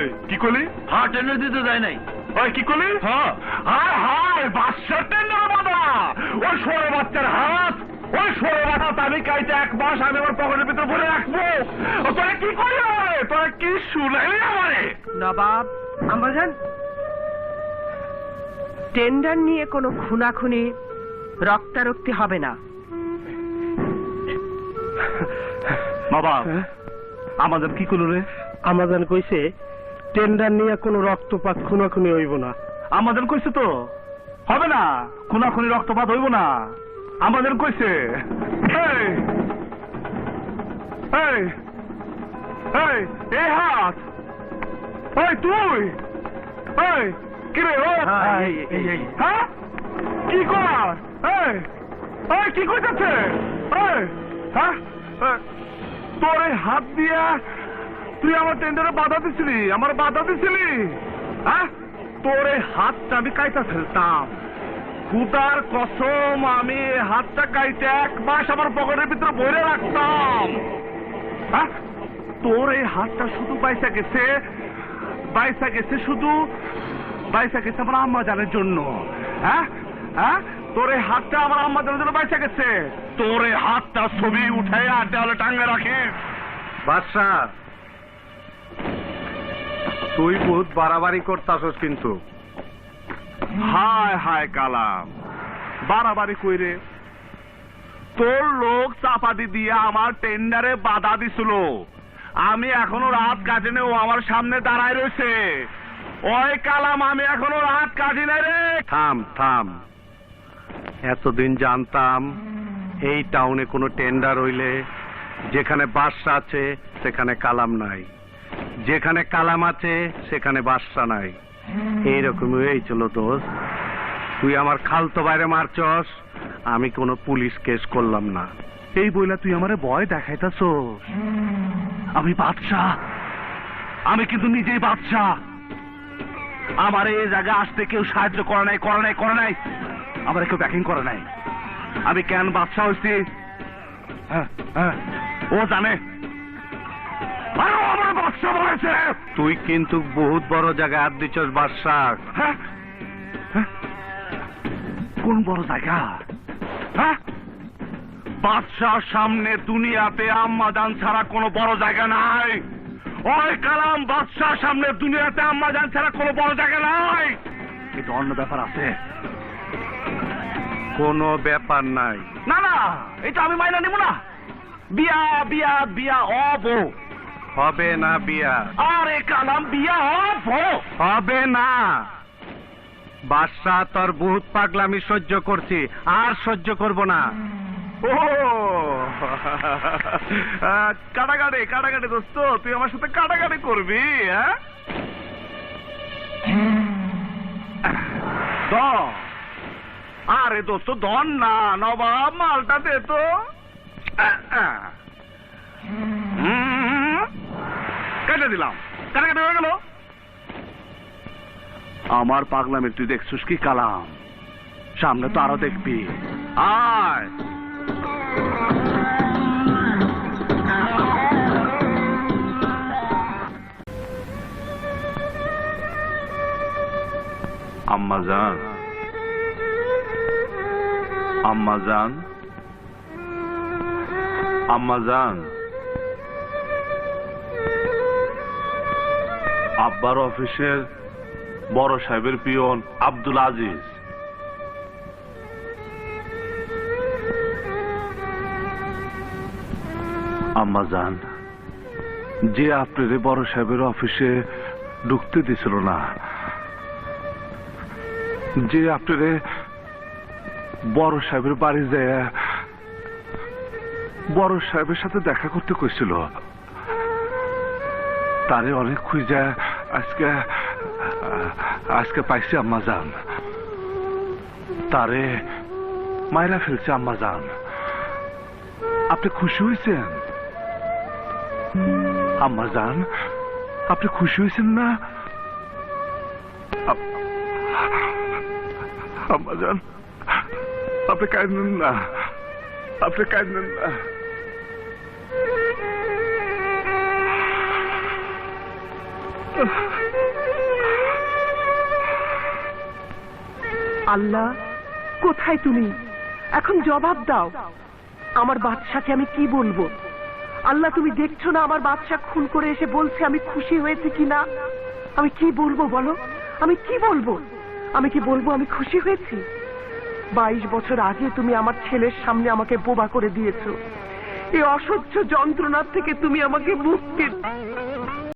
ওই কি করলি হ্যাঁ টেন্ডার দিতে যায় নাই। ওই কি করলি হ্যাঁ। বাচ্চার টেন্ডার বাবা ওই ষোলো বাচ্চার হাত ওই ষোলো বাচ্চা আমি কাইতে এক মাস আমি আমার পকেটের ভিতরে ভরে রাখব। তোরা কি আমারে? তোরা কি আমারে? নবাব আমাজান টেন্ডার নিয়ে কোনো খুনাখুনি রক্তারক্তি হবে না। বাবা আমাদের কি করল রে? আমাজন কইছে টেন্ডার নিয়ে কোনো রক্তপাত খুনাখুনি হইব না। আমাদের কইছে তো হবে না খুনাখুনি রক্তপাত হইব না। আমাদের কইছে এই এই এই এই হাত এই তুই এই কি রে ও হ্যাঁ। হ্যাঁ? কি কর? এই এই কি কইতাছে? এই হ্যাঁ? তোর হাত দিয়া তুই আমার টেন্ডারে বাধা দিছিলি, আমার বাধা দিছিলি। হ্যাঁ তোর এই হাতটা আমি কাইটা ফেলতাম। খুদার কসম, আমি হাতটা কাইতে এক মাস আমার পকেটের ভিতরে ভরে রাখতাম। তোর এই হাতটা শুধু বাইসা গেছে বাইসা গেছে শুধু, বাইসা গেছে আমার আম্মা জানের জন্য। হ্যাঁ তোর এই হাতটা আমার আম্মা জানের জন্য বাইসা গেছে। তোর এই হাতটা ছবি উঠে আর দেওয়ালে টাঙ্গে রাখিস। বাদশা তুই বহুত বাড়াবাড়ি করতাছস কিন্তু। হায় হায় কালাম বাড়াবাড়ি কইরে। তোর লোক চাপাতি দিয়ে আমার টেন্ডারে বাধা দিছিল। আমি এখনও রাত কাটিনে ও আমার সামনে দাঁড়ায় রয়েছে ওই কালাম, আমি এখনও রাত কাটি না রে। থাম থাম। এতদিন জানতাম এই টাউনে কোনো টেন্ডার হইলে যেখানে বাদশা আছে, সেখানে কালাম নাই। যেখানে কালাম আছে সেখানে বাদশা নাই। এইরকমই হয়েছিল দোষ। তুই আমার খালতো বাইরে মারছস আমি কোনো পুলিশ কেস করলাম না। এই বইলা তুই আমারে ভয় দেখাইতাছ আমি বাদশাহ আমি কিন্তু নিজেই বাদশাহ আমার এই জায়গা আসতে কেউ সাহায্য করে নাই করে নাই করে নাই। আমার কেউ ব্যাকিং করে নাই। আমি কেন বাদশাহ হয়েছি হ্যাঁ, হ্যাঁ, ও জানে। বাদশাহ বলেছে তুই কিন্তু বহুত বড় জায়গায় হাত দিছস বাদশাহ। হ্যাঁ? হ্যাঁ? কোন বড় জায়গা? হ্যাঁ? বাদশাহ সামনে দুনিয়াতে আম্মা জান ছাড়া কোনো বড় জায়গা নাই। ওই কালাম বাদশাহ সামনে দুনিয়াতে আম্মা জান ছাড়া কোনো বড় জায়গা নাই। কিন্তু অন্য ব্যাপার আছে। কোনো ব্যাপার নাই। না না এটা আমি মাইনা নেব না। বিয়া বিয়া বিয়া অব হবে না বিয়া। আরে কালাম বিয়া হবে না। বাদশাহ তোর বহুত পাগলামি সহ্য করছি আর সহ্য করব না। ও। কাটাকাটি কাটাকাটি দোস্ত তুই আমার সাথে কাটাকাটি করবি হ্যাঁ? আরে দোস্ত ধন না নবাব মালটা দে তো। দিলাম। কাটাকাটি হয়ে গেল। আমার পাগলামি তুই দেখছিস কি কালাম? সামনে তো আরও দেখবি। আয়। আম্মা জান। আম্মা জান। আম্মা জান। আব্বার অফিসের বড় সাহেবের পিয়ন আব্দুল আজিজ। আম্মা জান, যে আপনার বড় সাহেবের অফিসে ঢুকতে দিছিল না, যে আপনারে বড় সাহেবের বাড়ি যায়, বড় সাহেবের সাথে দেখা করতে কইছিল, তারে অনেক খুঁজা আজকে আজকে পাইছি আম্মা যান তারে মায়েরা ফেলছে আম্মা যান আপনি খুশি হয়েছেন আম্মা যান আপনি খুশি হয়েছেন না? আম্মা যান আপনি কাঁদেন না। আপনি কাঁদেন না। আল্লাহ, কোথায় তুমি? এখন জবাব দাও। আমার বাচ্চাকে আমি কি বলব? আল্লাহ, তুমি দেখছ না আমার বাচ্চা খুন করে এসে বলছে আমি খুশি হয়েছে কিনা? আমি কি বলব বলো? আমি কি বলব? আমি কি বলব আমি খুশি হয়েছি? বাইশ বছর আগে তুমি আমার ছেলের সামনে আমাকে বোবা করে দিয়েছ। এই অসহ্য যন্ত্রণার থেকে তুমি আমাকে মুক্তি